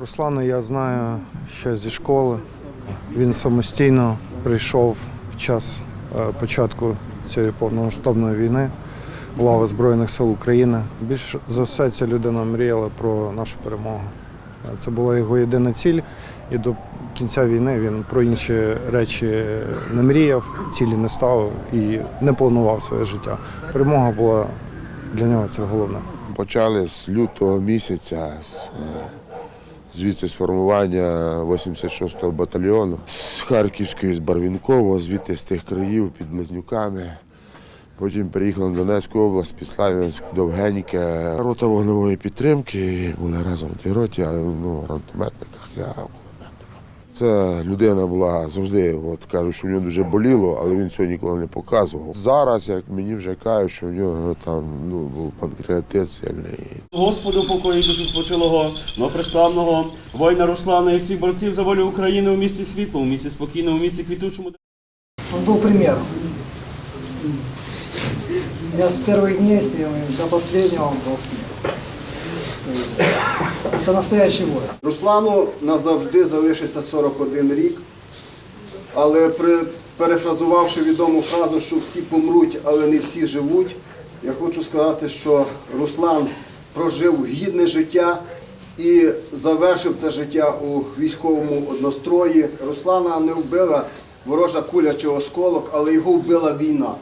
Руслана я знаю ще зі школи. Він самостійно прийшов під час е, початку цієї повномасштабної війни в Збройних сил України. Більш за все ця людина мріяла про нашу перемогу. Це була його єдина ціль, і до кінця війни він про інші речі не мріяв, цілі не ставив і не планував своє життя. Перемога була для нього це головне. Почали з лютого місяця, з, е, звідси з формування 86-го батальйону, з Харківської, з Барвінкового, звідти з тих країв під Близнюками. Потім приїхали на Донецьку область, під Славянськ, Довгеньке. Рота вогневої підтримки, були разом в тій роті, але ну, в гранатометниках, я в. Це людина була завжди, от кажуть, що в нього дуже боліло, але він цього ніколи не показував. Зараз, як мені вже кажуть, що в нього там ну, був панкреатит сильний. Господу покої душу спочилого, но преславного воїна Руслана і всіх борців за волю України у місті світло, у місті спокійному, у місті квітучому. Он был примером. Я с первых дней с ним и до последнего он был с ним. Это настоящий воин. Руслану назавжди залишиться 41 рік, але при, перефразувавши відому фразу, що всі помруть, але не всі живуть, я хочу сказати, що Руслан прожив гідне життя і завершив це життя у військовому однострої. Руслана не вбила ворожа куля чи осколок, але його вбила війна.